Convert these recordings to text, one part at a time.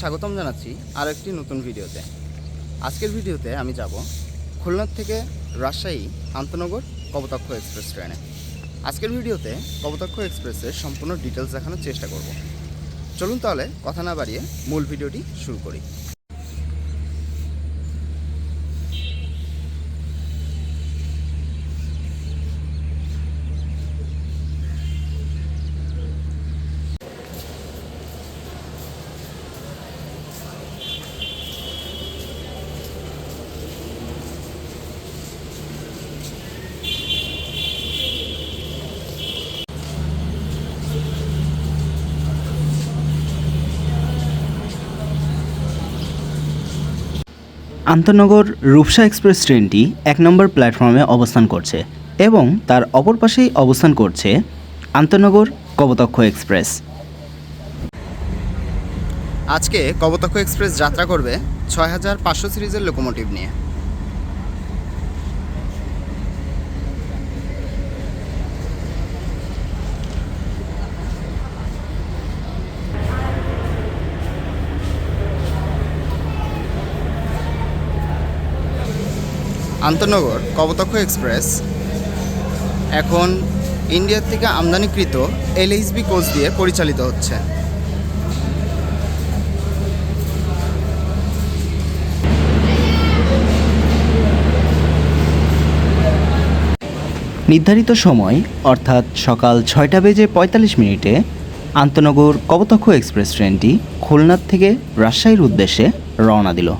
স্বাগতম জানাচ্ছি আর একটি নতুন ভিডিওতে। আজকের ভিডিওতে আমি যাব খুলনা থেকে রাজশাহী আন্তনগর কবতাক্ষ এক্সপ্রেস ট্রেনে। আজকের ভিডিওতে কবতাক্ষ এক্সপ্রেসের সম্পূর্ণ ডিটেলস দেখানোর চেষ্টা করব। চলুন তাহলে কথা না বাড়িয়ে মূল ভিডিওটি শুরু করি। আন্তনগর রূপসা এক্সপ্রেস ট্রেনটি এক নম্বর প্ল্যাটফর্মে অবস্থান করছে এবং তার অপর পাশেই অবস্থান করছে আন্তনগর কবতক্ষ এক্সপ্রেস। আজকে কবতক্ষ এক্সপ্রেস যাত্রা করবে ছয় হাজার পাঁচশো সিরিজের লোকোমোটিভ নিয়ে। আন্তনগর কবতক্ষ এক্সপ্রেস। এখন ইন্ডিয়ার থেকে আমদানিকৃত এলএইচবি কোচ দিয়ে পরিচালিত হচ্ছে। নির্ধারিত সময়, অর্থাৎ সকাল ছয়টা বেজে পঁয়তাল্লিশ মিনিটে, আন্তনগর কবতক্ষ এক্সপ্রেস ট্রেনটি খুলনার থেকে রাজশাহীর উদ্দেশ্যে রওনা দিল।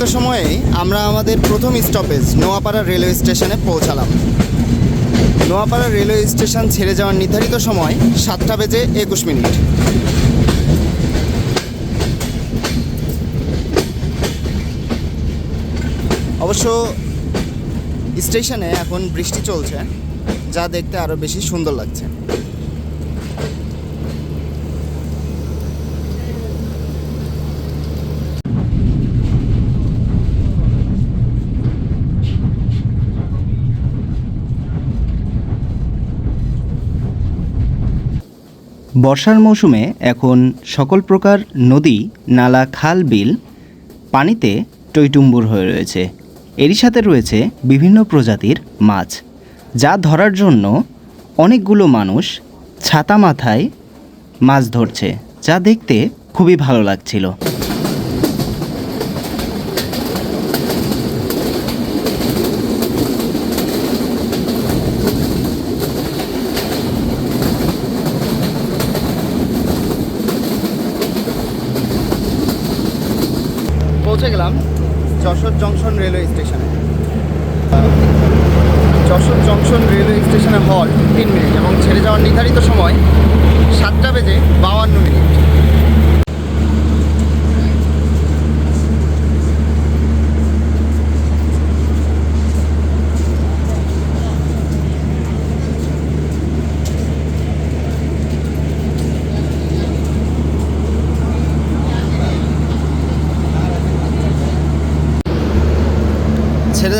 নির্ধারিত সময়ে আমরা আমাদের প্রথম স্টপেজ নোয়াপাড়া রেলওয়ে স্টেশনে পৌঁছালাম। নোয়াপাড়া রেলওয়ে স্টেশন ছেড়ে যাওয়ার নির্ধারিত সময় সাতটা বেজে একুশ মিনিট। অবশ্য স্টেশনে এখন বৃষ্টি চলছে, যা দেখতে আরও বেশি সুন্দর লাগছে। বর্ষার মৌসুমে এখন সকল প্রকার নদী, নালা, খাল, বিল, পানিতে টইটুম্বুর হয়ে রয়েছে। এরই সাথে রয়েছে বিভিন্ন প্রজাতির মাছ, যা ধরার জন্য অনেকগুলো মানুষ ছাতা মাথায় মাছ ধরছে, যা দেখতে খুবই ভালো লাগছিল পৌঁছে গেলাম যশোর জংশন রেলওয়ে স্টেশনে যশোর জংশন রেলওয়ে স্টেশনে হল্ট তিন মিনিট এবং ছেড়ে যাওয়ার নির্ধারিত সময় সাতটা বেজে বাউান্ন মিনিট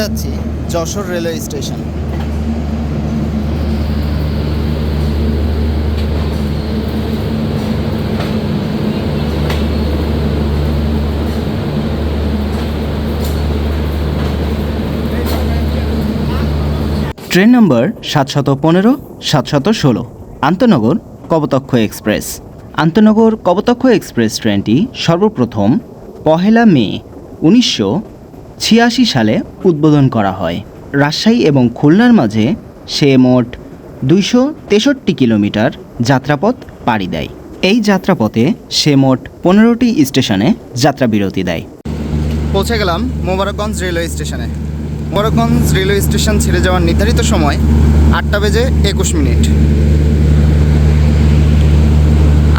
যাচ্ছি Jessore railway station. Train number সাতশত পনেরো, সাতশত ষোলো, আন্তনগর কবতক্ষ এক্সপ্রেস। আন্তনগর কবতক্ষ এক্সপ্রেস ট্রেনটি সর্বপ্রথম পহেলা মে, উনিশশো ছিয়াশি সালে উদ্বোধন করা হয়। রাজশাহী এবং খুলনার মাঝে সে মোট দুইশো তেষট্টি কিলোমিটার যাত্রাপথ পাড়ি দেয়। এই যাত্রাপথে সে মোট পনেরোটি স্টেশনে যাত্রাবিরতি দেয়। পৌঁছে গেলাম মোবারকগঞ্জ রেলওয়ে স্টেশনে। মোবারকগঞ্জ রেলওয়ে স্টেশন ছেড়ে যাওয়ার নির্ধারিত সময় আটটা বেজে একুশ মিনিট।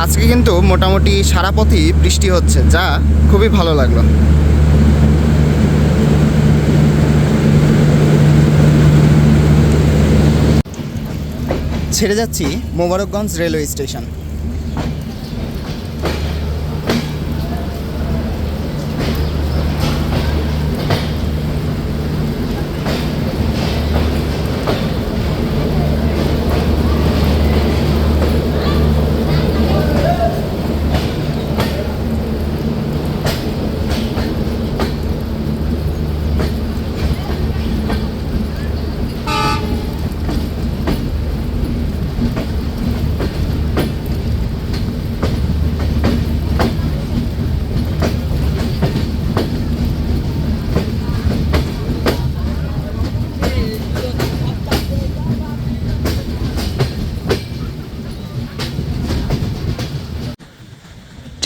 আজকে কিন্তু মোটামুটি সারা পথই বৃষ্টি হচ্ছে, যা খুবই ভালো লাগল। ছেড়ে যাচ্ছি মোবারকগঞ্জ রেলওয়ে স্টেশন।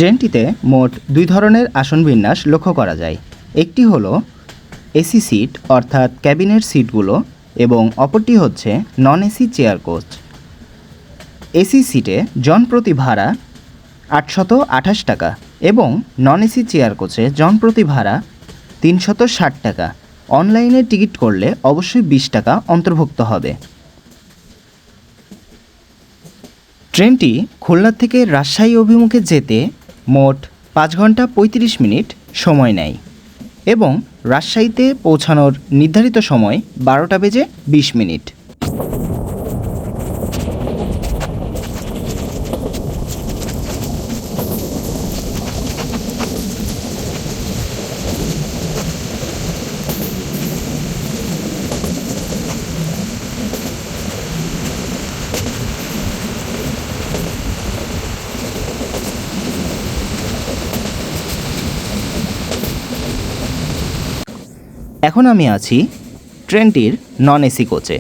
ট্রেনটিতে মোট দুই ধরনের আসন বিন্যাস লক্ষ্য করা যায়। একটি হলো এসি সিট, অর্থাৎ ক্যাবিনের সিটগুলো, এবং অপরটি হচ্ছে non AC chair coach. AC সিটে জন প্রতি ভাড়া আটশত আঠাশ টাকা এবং নন এসি চেয়ার কোচে জন প্রতি ভাড়া তিনশত ষাট টাকা। অনলাইনে টিকিট করলে অবশ্যই বিশ টাকা অন্তর্ভুক্ত হবে। ট্রেনটি খুলনা থেকে রাজশাহী অভিমুখে যেতে মোট পাঁচ ঘণ্টা পঁয়ত্রিশ মিনিট সময় নেয় এবং রাজশাহীতে পৌঁছানোর নির্ধারিত সময় বারোটা বেজে বিশ মিনিট। এখন আমি আছি ট্রেনটির নন এসি কোচে,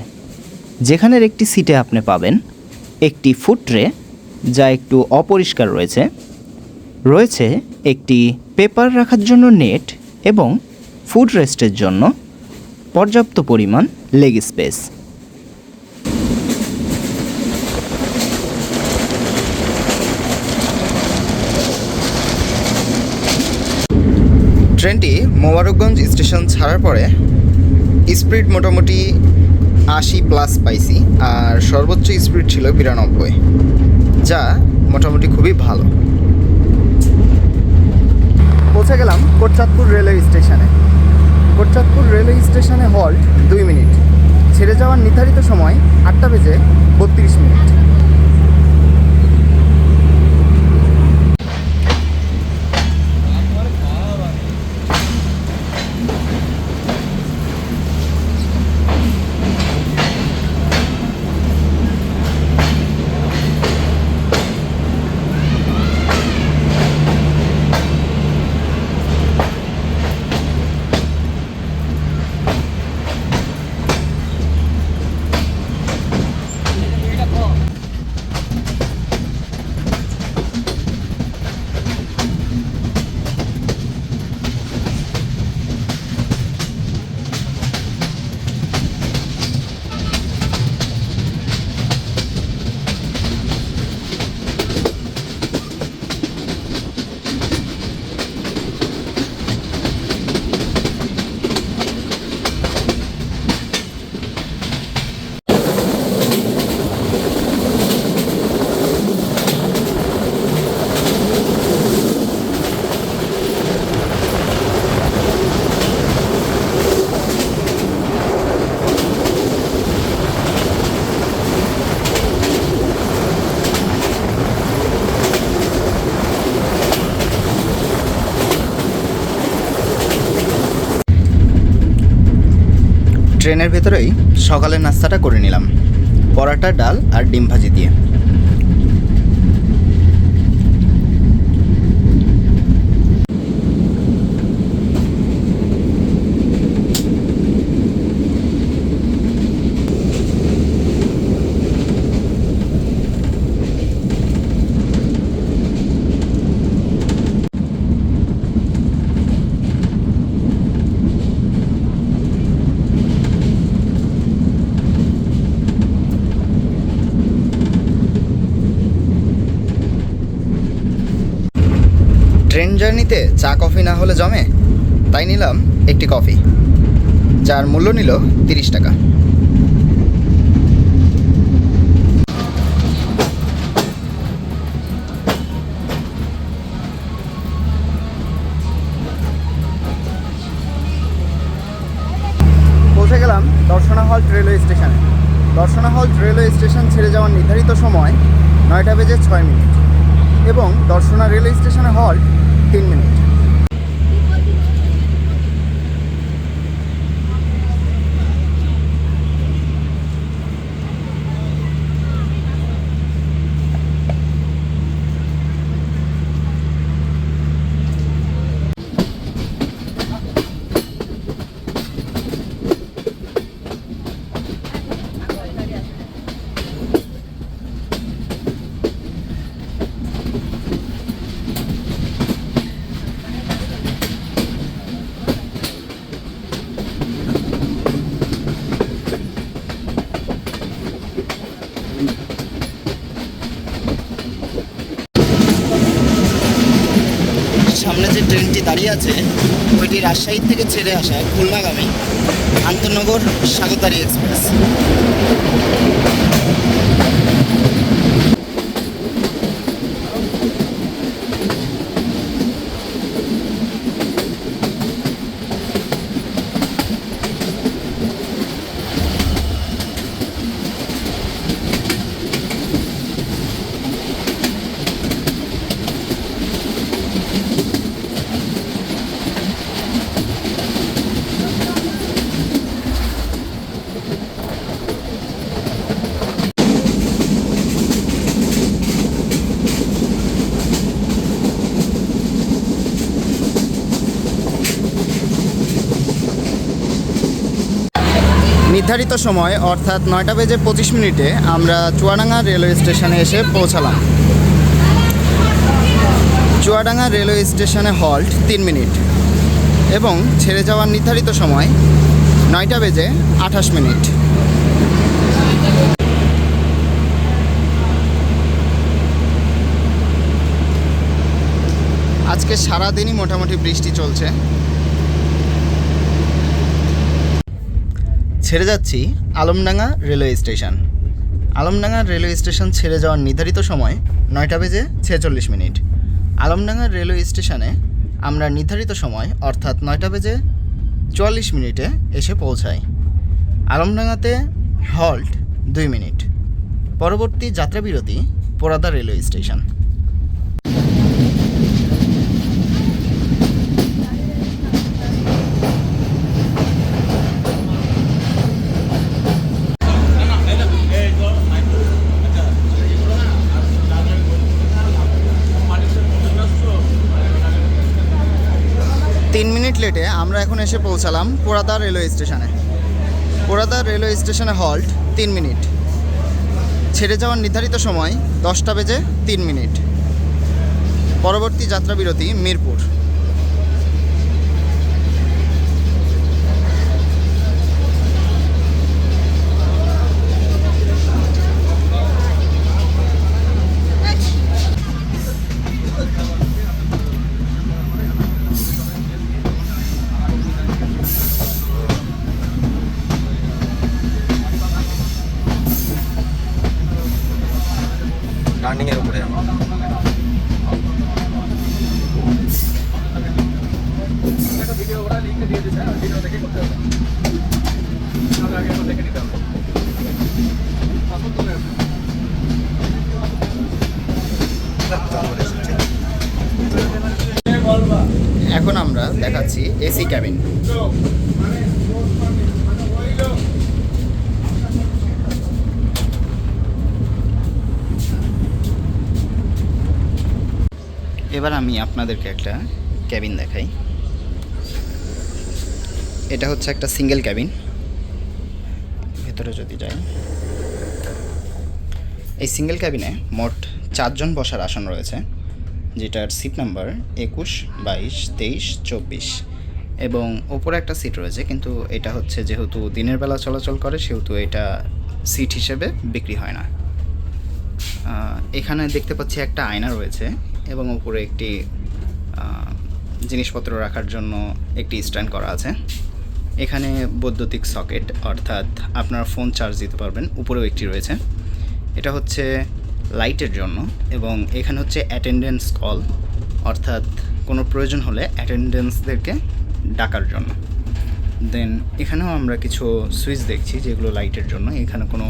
যেখানের একটি সিটে আপনি পাবেন একটি ফুড ট্রে যা একটু অপরিষ্কার রয়েছে। রয়েছে একটি পেপার রাখার জন্য নেট এবং ফুড রেস্টের জন্য পর্যাপ্ত পরিমাণ লেগ স্পেস। ট্রেনটি মোবারকগঞ্জ স্টেশন ছাড়ার পরে স্পিড মোটামুটি আশি প্লাস পাইছি, আর সর্বোচ্চ স্পিড ছিল বিরানব্বই, যা মোটামুটি খুবই ভালো। পৌঁছে গেলাম কোটচাঁদপুর রেলওয়ে স্টেশনে। কোটচাঁদপুর রেলওয়ে স্টেশনে হল্ট দুই মিনিট। ছেড়ে যাওয়ার নির্ধারিত সময় আটটা বেজে বত্রিশ মিনিট। ট্রেনের ভেতরেই সকালের নাস্তাটা করে নিলাম। পরাটা ডাল আর ডিম ভাজি দিয়ে। জার্নিতে চা কফি না হলে জমে? তাই নিলাম একটি কফি, যার মূল্য নিল তিরিশ টাকা। পৌঁছে গেলাম দর্শনা হল রেলওয়ে স্টেশনে। দর্শনা হল রেলওয়ে স্টেশন ছেড়ে যাওয়ার নির্ধারিত সময় নয়টা বেজে ছয় মিনিট। এবং দর্শনা রেলওয়ে স্টেশনে হল্ট তিন মিনিট সামনে যে দাঁড়িয়ে আছে ওইটি রাজশাহী থেকে ছেড়ে আসা খুলনাগামী আন্তনগর স্বাগতারী এক্সপ্রেস। নির্ধারিত সময়, অর্থাৎ নয়টা বেজে পঁচিশ মিনিটে আমরা চুয়াডাঙ্গা রেলওয়ে স্টেশনে এসে পৌঁছালাম। চুয়াডাঙ্গা রেলওয়ে স্টেশনে হল্ট তিন মিনিট এবং ছেড়ে যাওয়ার নির্ধারিত সময় নয়টা বেজে আঠাশ মিনিট। আজকে সারাদিনই মোটামুটি বৃষ্টি চলছে। ছেড়ে যাচ্ছি Alamdanga railway station. Alamdanga railway station ছেড়ে যাওয়ার নির্ধারিত সময় নয়টা বেজে ছেচল্লিশ মিনিট। আলমডাঙ্গা রেলওয়ে স্টেশনে আমরা নির্ধারিত সময় অর্থাৎ নয়টা বেজে চুয়াল্লিশ মিনিটে এসে পৌঁছাই। আলমডাঙ্গাতে হল্ট দুই মিনিট। পরবর্তী যাত্রাবিরতি পোরাদা রেলওয়ে স্টেশন তিন মিনিট লেটে আমরা এখন এসে পৌঁছালাম পোড়াদা রেলওয়ে স্টেশনে। পোড়াদা রেলওয়ে স্টেশনে হল্ট তিন মিনিট। ছেড়ে যাওয়ার নির্ধারিত সময় দশটা বেজে তিন মিনিট। পরবর্তী যাত্রাবিরতি মিরপুর। এখন আমরা দেখাচ্ছি এসি ক্যাবিন। এবার আমি আপনাদেরকে একটা ক্যাবিন দেখাই। এটা হচ্ছে একটা সিঙ্গেল ক্যাবিন ভেতরে যদি যাই। এই সিঙ্গেল ক্যাবিনে মোট চারজন বসার আসন রয়েছে, যেটার সিট নাম্বার একুশ, বাইশ, তেইশ, চব্বিশ। এবং ওপরে একটা সিট রয়েছে, কিন্তু এটা হচ্ছে যেহেতু দিনের বেলা চলাচল করে, সেহেতু এটা সিট হিসেবে বিক্রি হয় না। এখানে দেখতে পাচ্ছি একটা আয়না রয়েছে এবং উপরে একটি জিনিসপত্র রাখার জন্য একটি স্ট্যান্ড করা আছে। এখানে বৈদ্যুতিক সকেট, অর্থাৎ আপনারা ফোন চার্জ দিতে পারবেন। উপরেও একটি রয়েছে। এটা হচ্ছে লাইটের জন্য এবং এখানে হচ্ছে অ্যাটেন্ডেন্স কল অর্থাৎ কোনো প্রয়োজন হলে অ্যাটেন্ডেন্সদেরকে ডাকার জন্য। দেন এখানেও আমরা কিছু সুইচ দেখছি যেগুলো লাইটের জন্য। এখানে কোনো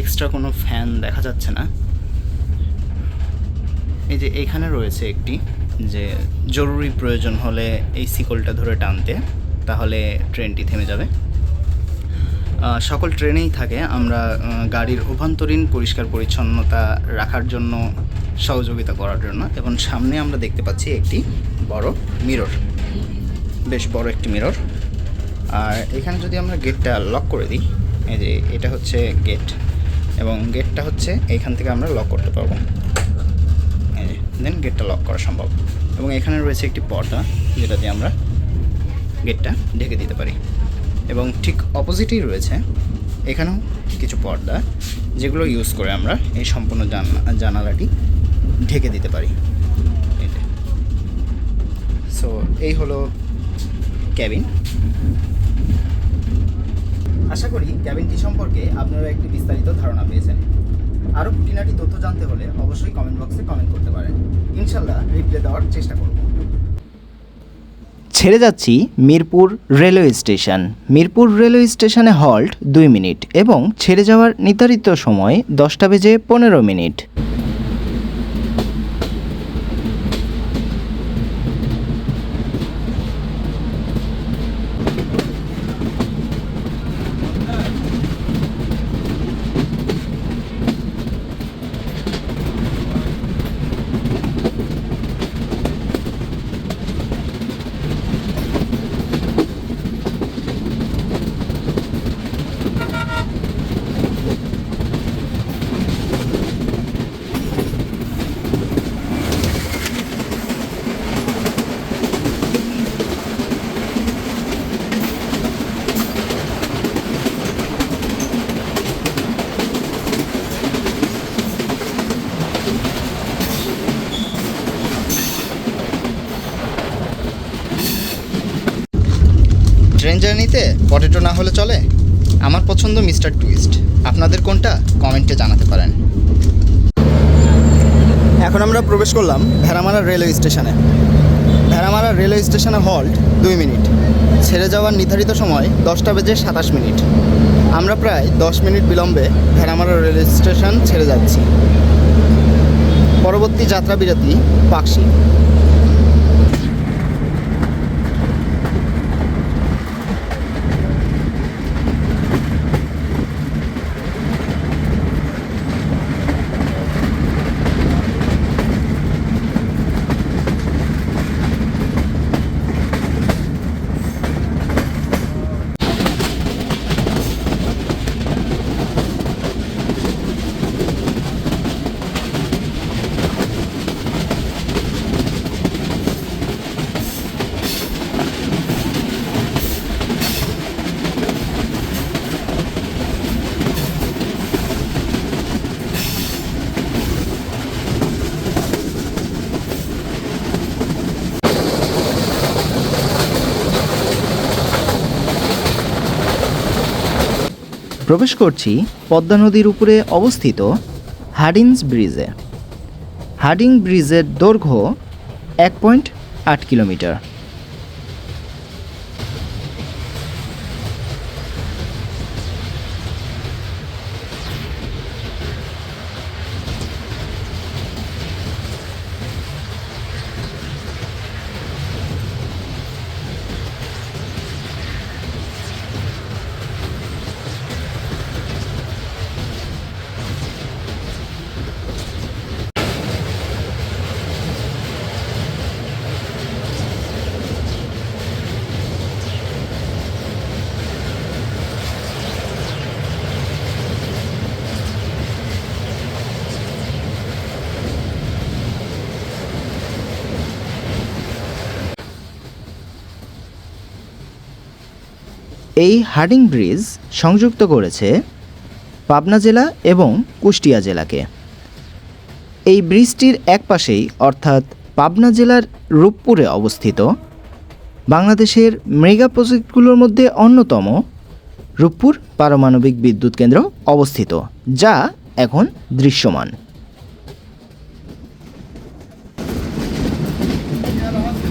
এক্সট্রা কোনো ফ্যান দেখা যাচ্ছে না। এই যে এখানে রয়েছে একটি যে জরুরি প্রয়োজন হলে এই শিকলটা ধরে টানতে। তাহলে ট্রেনটি থেমে যাবে। সকল ট্রেনেই থাকে। আমরা গাড়ির অভ্যন্তরীণ পরিষ্কার পরিচ্ছন্নতা রাখার জন্য, সহযোগিতা করার জন্য এবং সামনে আমরা দেখতে পাচ্ছি একটি বড় মিরর। বেশ বড় একটি মিরর। আর এখানে যদি আমরা গেটটা লক করে দিই, এই যে এটা হচ্ছে গেট এবং গেটটা হচ্ছে এখান থেকে আমরা লক করতে পারব। দেন গেটটা লক করা সম্ভব। এবং এখানে রয়েছে একটি পর্দা, যেটা দিয়ে আমরা গেটটা ঢেকে দিতে পারি। এবং ঠিক অপোজিটেই রয়েছে এখানেও কিছু পর্দা, যেগুলো ইউজ করে আমরা এই সম্পূর্ণ জানা জানালাটি ঢেকে দিতে পারি। সো এই হলো ক্যাবিন আশা করি ক্যাবিনটি সম্পর্কে আপনারা একটি বিস্তারিত ধারণা পেয়েছেন। আরও খুঁটিনাটি তথ্য জানতে হলে অবশ্যই কমেন্ট বক্সে কমেন্ট করতে পারেন। ইনশাল্লাহ রিপ্লাই দেওয়ার চেষ্টা করব। ছেড়ে যাচ্ছি Mirpur railway station. Mirpur railway স্টেশনে হল্ট দুই মিনিট এবং ছেড়ে যাওয়ার নির্ধারিত সময় দশটা বেজে পনেরো মিনিট ট্রেন জার্নিতে পটেটো না হলে চলে? আমার পছন্দ মিস্টার টুইস্ট। আপনাদের কোনটা? কমেন্টে জানাতে পারেন। এখন আমরা প্রবেশ করলাম ভেড়ামারা রেলওয়ে স্টেশনে। ভেড়ামারা রেলওয়ে স্টেশনে হল্ট দুই মিনিট। ছেড়ে যাওয়ার নির্ধারিত সময় দশটা বেজে সাতাশ মিনিট। আমরা প্রায় দশ মিনিট বিলম্বে ভেড়ামারা রেলওয়ে স্টেশন ছেড়ে যাচ্ছি। পরবর্তী যাত্রা বিরতি পাকশি। প্রবেশ করছি পদ্মা নদীর উপরে অবস্থিত হার্ডিংস ব্রিজে। হার্ডিং ব্রিজের দৈর্ঘ্য এক পয়েন্ট আট কিলোমিটার। এই হার্ডিং ব্রিজ সংযুক্ত করেছে পাবনা জেলা এবং কুষ্টিয়া জেলাকে। এই ব্রিজটির এক পাশেই অর্থাৎ পাবনা জেলার রূপপুরে অবস্থিত, বাংলাদেশের মেগা প্রজেক্টগুলোর মধ্যে অন্যতম রূপপুর পারমাণবিক বিদ্যুৎ কেন্দ্র অবস্থিত, যা এখন দৃশ্যমান।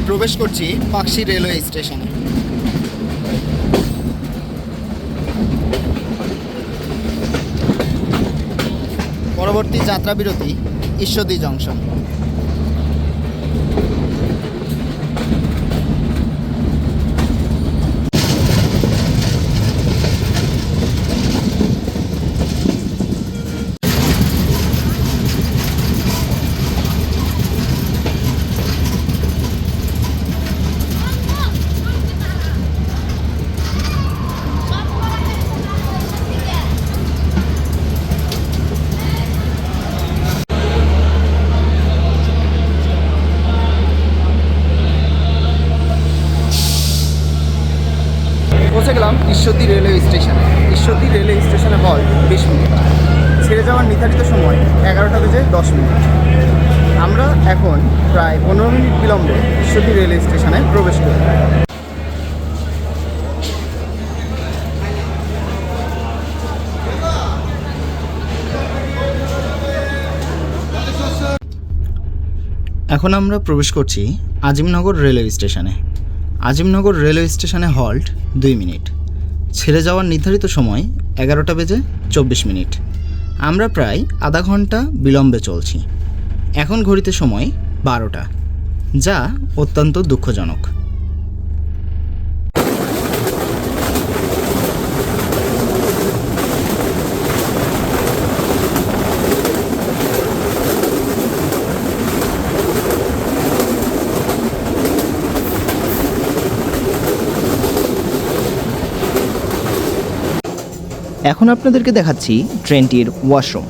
প্রবেশ করছি পাকশি রেলওয়ে স্টেশনে। পরবর্তী যাত্রা বিরতি ঈশ্বরদী জংশন। ঈশ্বরদী রেলওয়ে স্টেশনে। ঈশ্বরদী রেলওয়ে স্টেশনে হল বিশ মিনিট। ছেড়ে যাওয়ার নির্ধারিত সময় এগারোটা বেজে দশ মিনিট। আমরা এখন প্রায় পনেরো মিনিট বিলম্বে ঈশ্বরদী রেলওয়ে স্টেশনে প্রবেশ করি। এখন আমরা প্রবেশ করছি আজিমনগর রেলওয়ে স্টেশনে। আজিমনগর রেলওয়ে স্টেশনে হল্ট দুই মিনিট। ছেড়ে যাওয়ার নির্ধারিত সময় এগারোটা বেজে চব্বিশ মিনিট। আমরা প্রায় আধা ঘণ্টা বিলম্বে চলছি। এখন ঘড়িতে সময় বারোটা, যা অত্যন্ত দুঃখজনক। এখন আপনাদেরকে দেখাচ্ছি ট্রেনটির ওয়াশরুম।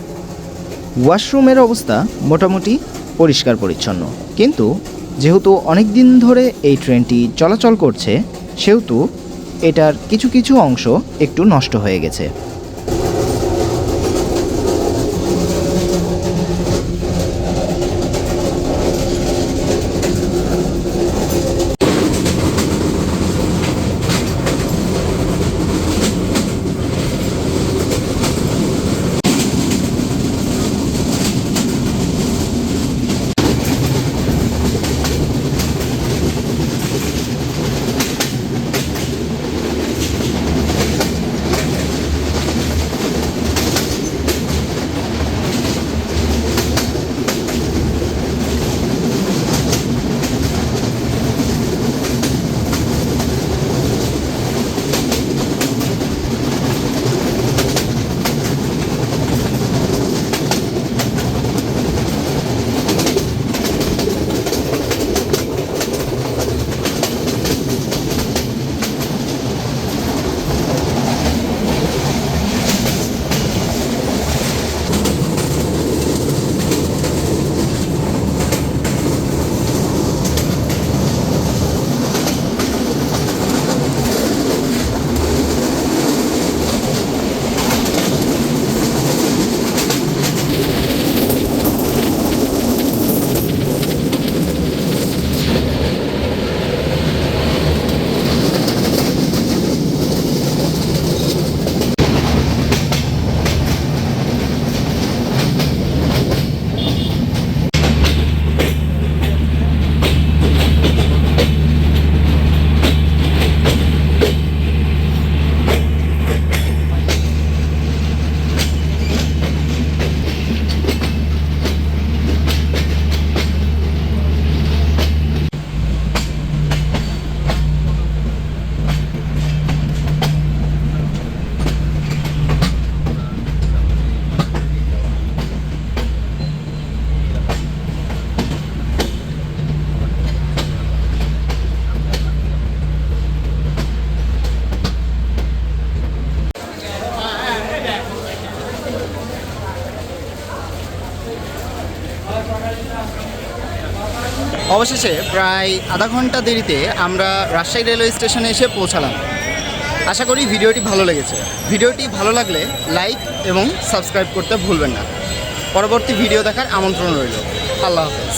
ওয়াশরুমের অবস্থা মোটামুটি পরিষ্কার পরিচ্ছন্ন। কিন্তু যেহেতু অনেক দিন ধরে এই ট্রেনটি চলাচল করছে, সেহেতু এটার কিছু কিছু অংশ একটু নষ্ট হয়ে গেছে। অবশেষে প্রায় আধা ঘণ্টা দেরিতে আমরা রাজশাহী রেলওয়ে স্টেশনে এসে পৌঁছালাম। আশা করি ভিডিওটি ভালো লেগেছে। ভিডিওটি ভালো লাগলে লাইক এবং সাবস্ক্রাইব করতে ভুলবেন না। পরবর্তী ভিডিও দেখার আমন্ত্রণ রইল। আল্লাহ হাফেজ।